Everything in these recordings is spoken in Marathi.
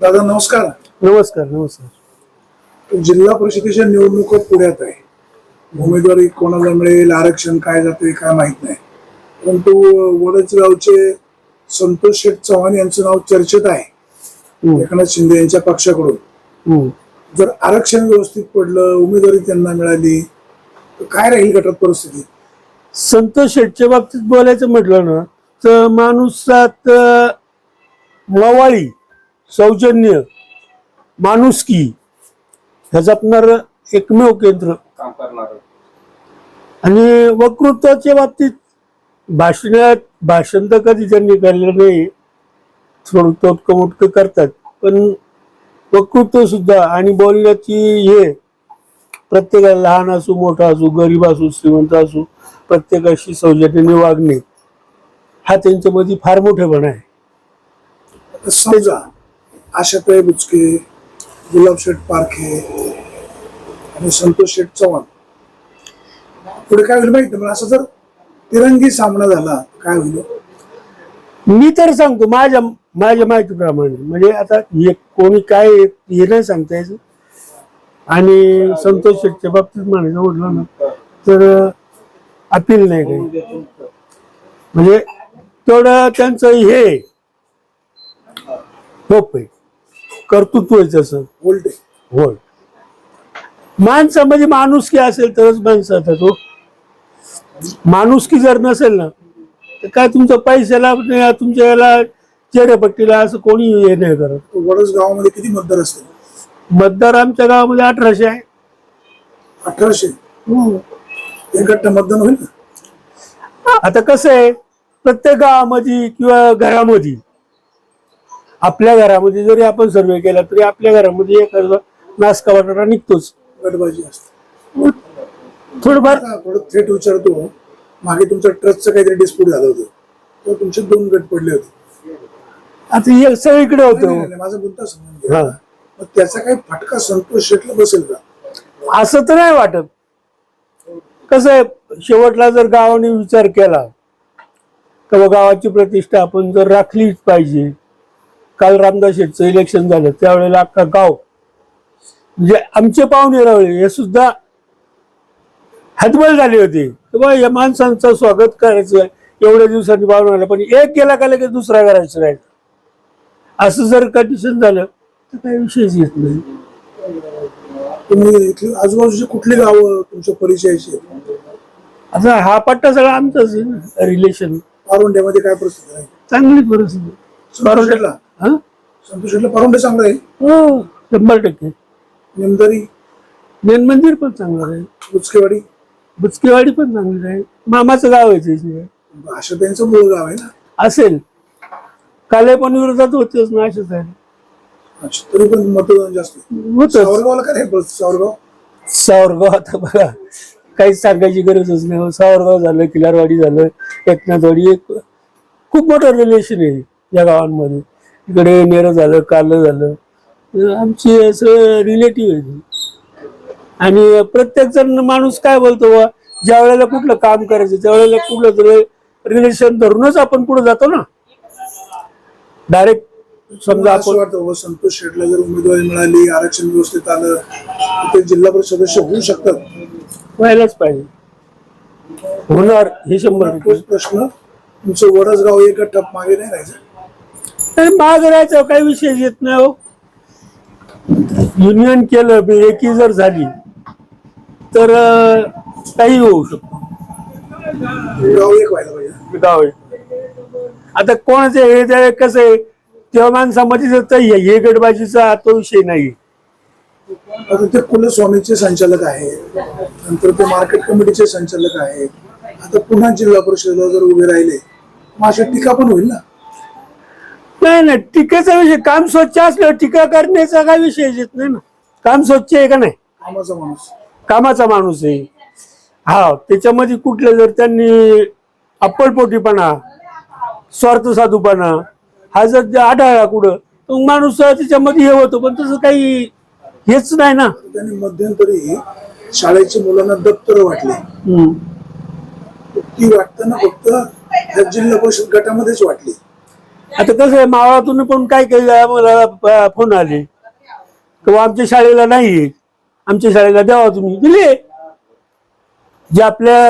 दादा नमस्कार. नमस्कार नमस्कार. जिल्हा परिषदेच्या निवडणुका पुढ्यात आहे. उमेदवारी कोणाला मिळेल आरक्षण काय जाते काय माहीत नाही. परंतु वडचगावचे संतोष शेठ चव्हाण यांचं नाव चर्चेत आहे. एकनाथ शिंदे यांच्या पक्षाकडून. जर आरक्षण व्यवस्थित पडलं उमेदवारी त्यांना मिळाली तर काय राहील गटात परिस्थिती? संतोष शेटच्या बाबतीत बोलायचं म्हटलं ना तर माणुसात मवाळी सौजन्य माणुसकी ह्या जपणार एकमेव केंद्र. आणि वक्तृत्वाच्या बाबतीत भाषणात भाषण तर कधी त्यांनी केलेलं नाही. थोडं तोटकं मोटकं करतात. पण वक्तृत्व सुद्धा आणि बोलण्याची हे प्रत्येकाला लहान असू मोठा असू गरीब असू श्रीमंत असू प्रत्येकाशी सौजन्याने वागणे हा त्यांच्यामध्ये फार मोठेपणा आहे. समजा आशाताई बुचके गुलाब शेठ पारखे आणि संतोष शेठ चव्हाण. पुढे काय होईल माहिती पण असं जर तिरंगी सामना झाला काय होईल? मी तर सांगतो माझ्या माझ्या माहितीप्रमाणे. म्हणजे आता हे कोणी काय हे नाही सांगता यायचं. आणि संतोष शेठच्या बाबतीत म्हणायचं म्हटलं ना तर अपील नाही काही. म्हणजे तेवढं त्यांचं हे आहे. होप आहे. कर्तृत्व आहे तसं उलटे होय माणसामध्ये माणुसकी असेल तरच माणसं आता तो. माणुसकी जर नसेल ना तर काय तुमच्या पैशाला नाही, तुमच्या याला चेहऱ्यापट्टीला असं कोणी हे नाही करत. वडस गावामध्ये किती मतदार असतील? मतदार आमच्या गावामध्ये अठराशे आहे. अठराशे? एक गट्टा मतदान होईल ना आता कसं आहे प्रत्येक गावामध्ये किंवा घरामध्ये आपल्या घरामध्ये जरी आपण सर्वे केला तरी आपल्या घरामध्ये एखादा नासका बटाटा निघतोच. गटबाजी असते. थोडंफार थोडं थेट विचारतो. मागे तुमच्या ट्रस्टचं काहीतरी डिस्प्यूट झालं होतं. तेव्हा तुमचे दोन गट पडले होते. आता हे सगळीकडे होतं. माझा मुद्दा समजून घ्या. हा. मग त्याचा काही फटका संतोष शेटला बसेल का? असं तर नाही वाटत. कसं आहे शेवटला जर गावाने विचार केला तर गावाची प्रतिष्ठा आपण जर राखलीच पाहिजे. काल रामदास शेठचं इलेक्शन झालं त्यावेळेला अख्खा गाव म्हणजे आमचे पाहुणे रावळे हे सुद्धा हतबल झाले होते. बा या माणसांचं स्वागत करायचं एवढ्या दिवसांनी पाहुणे आलं पण एक गेला का लगेच दुसरा करायचं नाही? असं जर कंडिशन झालं तर काही विषयच येत नाही. तुम्ही इथली आजूबाजूची कुठली गावं तुमच्या परिचयाची? आता हा पट्टा सगळा आमचाच रिलेशन पारोंड्यामध्ये काय परिस्थिती आहे? चांगली परिस्थिती. शेटला हा? संतोष शेटला पारोंडे चांगलं आहे. हो शंभर टक्के. निमदरी. मेन मंदिर पण चांगलं आहे. बुचकेवाडी. बुचकेवाडी पण चांगली आहे. मामाचं गाव आहे ते भाषा त्यांचं मूळ गाव आहे ना? असेल. काले पण विरोधात होतेच ना असेच आहे अच्छा तरी पण मतदान जास्त आहे. होत सावरगावला काय आहे सावरगाव? सावरगाव आता बघा. काहीच सांगायची गरजच नाही. हो. सावरगाव झालं किलारवाडी झालं एकनाथवाडी एक खूप मोठं रिलेशन आहे या गावांमध्ये. इकडे नेरं झालं कारलं झालं. आमची असं रिलेटिव्ह आहे. आणि प्रत्येक जण माणूस काय बोलतो बा ज्या वेळेला कुठलं काम करायचं त्या वेळेला कुठलं तरी रिलेशन धरूनच आपण पुढे जातो ना. डायरेक्ट समजा आपण वाटतं संतोष शेटला जर उमेदवारी मिळाली आरक्षण व्यवस्थित आलं ते जिल्हा परिषद सदस्य होऊ शकतात. व्हायलाच पाहिजे. होणार हे शंभर प्रश्न. तुमचं वडसगाव एक टप मागे नाही राहायचं. आणि महाग राहायचा काही विषय येत नाही हो. युनियन केलं एकी जर झाली तर काही होऊ शकतो. गाव आहे. आता कोणाचं हे कसं आहे तेव्हा माणसामध्ये तर हे हे गडबाजीचा तो विषय नाही. आता ते कुलस्वामीचे संचालक आहेत. नंतर ते मार्केट कमिटीचे संचालक आहेत. आता पुन्हा जिल्हा परिषदेला जर उभे राहिले मग अशा टीका पण होईल ना? नाही नाही टीकेचा विषय काम स्वच्छ असलं टीका करण्याचा काय विषय येत नाही ना काम स्वच्छ आहे का नाही? कामाचा माणूस. कामाचा माणूस आहे. हा त्याच्यामध्ये कुठले जर त्यांनी अप्पलपोटीपणा स्वार्थ साधूपणा हा जर आढळला कुठं मग माणूस त्याच्यामध्ये हे होतो पण तसं काही हेच नाही ना. त्यांनी मध्यंतरी शाळेच्या मुलांना दप्तर वाटले. ती वाटताना फक्त जिल्हा परिषद गटामध्येच वाटली. आता कसं आहे मावळातून पण काय केलं मला फोन आले. किंवा आमच्या शाळेला नाही आमच्या शाळेला द्यावा तुम्ही. दिले. जे आपल्या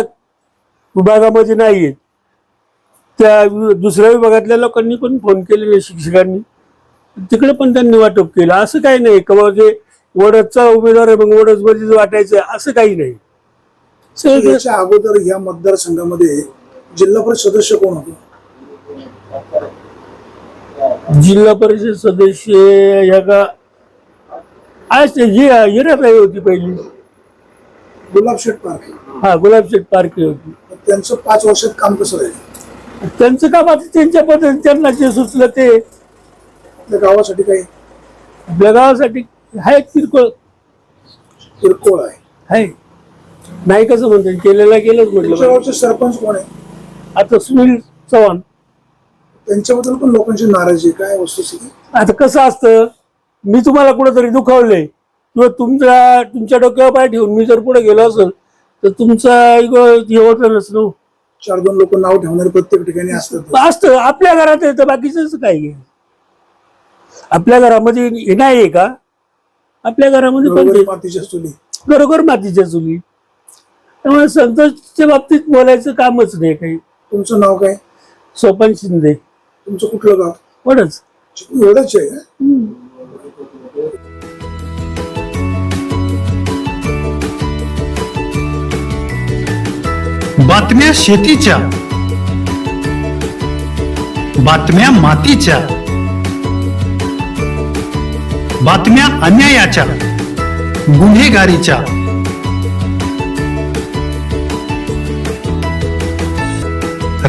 विभागामध्ये नाही आहेत. त्या दुसऱ्या विभागातल्या लोकांनी पण फोन केलेले शिक्षकांनी. तिकडे पण त्यांनी वाटप केलं. असं काही नाही. का जे वडदचा उमेदवार आहे मग वडद मध्येच वाटायचं असं काही नाही. याच्या अगोदर या मतदारसंघामध्ये जिल्हा परिषद सदस्य कोण होते? जिल्हा परिषद सदस्य या का आज ते जी हिराबाई होती पहिली. गुलाब शेठ पारखे हा गुलाबशेठ पारखे होती. त्यांचं पाच वर्षात काम कसं राहिलं? त्यांचं काम आता त्यांच्या पद्धतीने त्यांना जे सुचलं ते. आपल्या गावासाठी काही? आपल्या गावासाठी आहे किरकोळ. किरकोळ आहे. आहे नाही कसं म्हणतात केलेलं केलंच तुमच्या म्हटलं गावचे सरपंच कोण आहे? आता सुनील चव्हाण. त्यांच्याबद्दल पण लोकांची नाराजी. काय वस्तुस्थिती आता कसं असतं मी तुम्हाला कुठेतरी दुखावलंय. किंवा तुमच्या तुमच्या डोक्यावर पाय ठेवून मी जर पुढे गेलो असेल तर तुमचा हे होतच ना. चार दोन लोक नाव ठेवणारे प्रत्येक ठिकाणी असतात. असतं. आपल्या घरात तर बाकीच काय आहे? आपल्या घरामध्ये हे नाही आहे का? आपल्या घरामध्ये पण बरोबर मातीच्या चुली. बरोबर मातीच्या चुली. त्यामुळे संतोषच्या बाबतीत बोलायचं कामच नाही काही. तुमचं नाव काय? सोपान शिंदे. तुमचं कुठलं गाव? एवढंच एवढंच आहे का? बातम्या शेतीच्या. बातम्या मातीच्या. बातम्या अन्यायाच्या. गुन्हेगारीच्या.